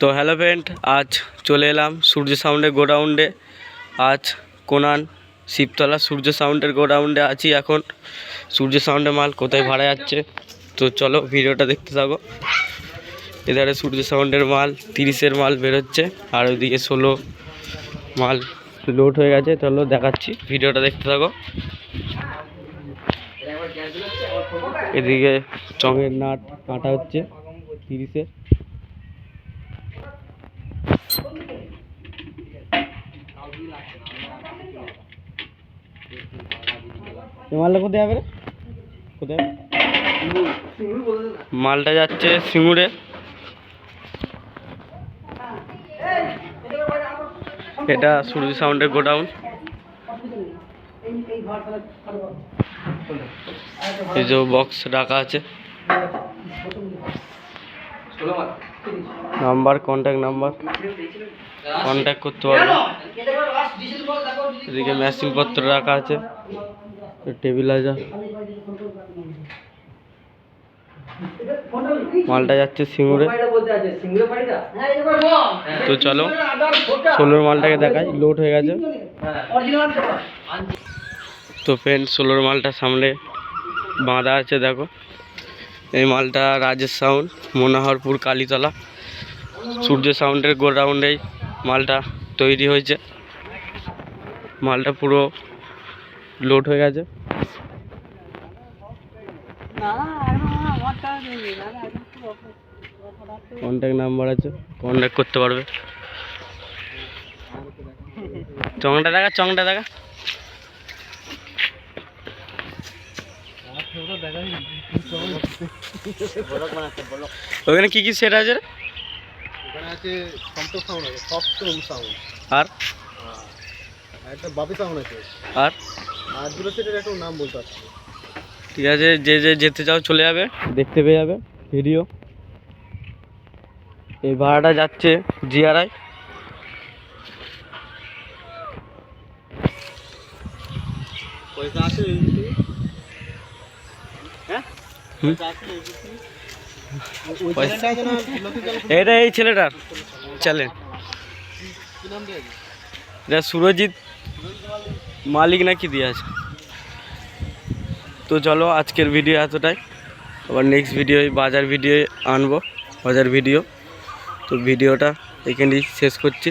তো hello friend আজ চলে এলাম সূর্য সাউন্ডের গোডাউন্ডে আজ কোনান শিবতলা সূর্য সাউন্ডের গোডাউন্ডে আছি এখন। সূর্য সাউন্ডের মাল কোথায় ভাড়া যাচ্ছে? তো চলো ভিডিওটা দেখতে থাকো। এধারে সূর্য সাউন্ডের মাল, তিরিশের মাল বেরোচ্ছে। আর ওইদিকে ষোলো মাল লোড হয়ে গেছে। চলো দেখাচ্ছি, ভিডিওটা দেখতে থাকো। এদিকে চঙের নাট কাটা হচ্ছে তিরিশের মালটা কোথায় যাবে কোথায়? মালটা যাচ্ছে সিঙ্গুরে। এটা সূর্য সাউন্ডের গোডাউন। এই যে বক্স রাখা আছে। Number contact number. কন্ট্যাক্ট করতে পারবে। এদিকে মেশিন পত্র রাখা আছে। টেবিল আছে মালটা যাচ্ছে সিঙ্গুরে। তো চলো ষোলোর মালটাকে দেখাই। লোড হয়ে গেছে। তো ফ্রেন্ড ষোলোর মালটা সামনে বাঁধা আছে, দেখো। এই মালটা রাজেশ সাউন্ড মনোহরপুর কালীতলা। সূর্য সাউন্ডের গোডাউন্ডেই মালটা তৈরি হয়েছে। মালটা পুরো লোড হয়ে গেছে। কন্ট্যাক্ট নাম্বার আছে কন্ট্যাক্ট করতে পারবে। চংটা দেখা চংটা দেখা। ওখানে কি কি সেট আছে রে? এখানে আছে সন্তোষ সাউন্ড আছে সফট সাউন্ড আর? আর একটা বাপি সাউন্ড আছে। আর? আর দুটো সেটের একটা নাম বলতে পারছি ঠিক আছে যে যে যেতে চাও চলে যাবে। দেখতে পেয়ে যাবে ভিডিও এই ভাড়াটা যাচ্ছে জিআরআই পয়সা আছে এটা এই ছেলেটার। চ্যালেঞ্জ? এটা সুরজিৎ মালিক নাকি দিয়ে আছে। তো চলো, আজকের ভিডিও এতটাই। আবার নেক্সট ভিডিও বাজার ভিডিও আনব, বাজার ভিডিও তো ভিডিওটা এখানেই শেষ করছি।